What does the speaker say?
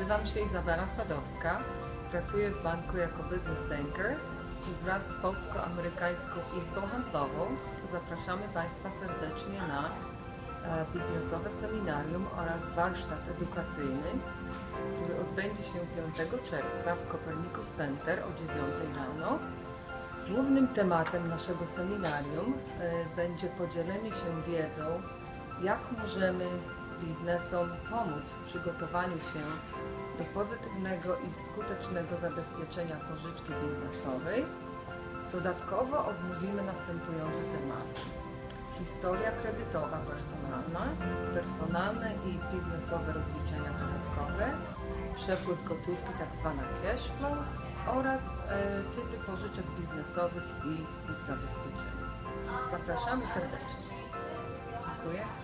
Nazywam się Izabela Sadowska, pracuję w banku jako business banker i wraz z Polsko-Amerykańską Izbą Handlową zapraszamy Państwa serdecznie na e, biznesowe seminarium oraz warsztat edukacyjny, który odbędzie się 5 czerwca w Copernicus Center o 9 rano. Głównym tematem naszego seminarium e, będzie podzielenie się wiedzą, jak możemy biznesom pomóc w przygotowaniu się do pozytywnego i skutecznego zabezpieczenia pożyczki biznesowej. Dodatkowo omówimy następujące tematy. Historia kredytowa personalna, personalne i biznesowe rozliczenia podatkowe, przepływ gotówki tzw. cash flow oraz e, typy pożyczek biznesowych i ich zabezpieczenia. Zapraszamy serdecznie. Dziękuję.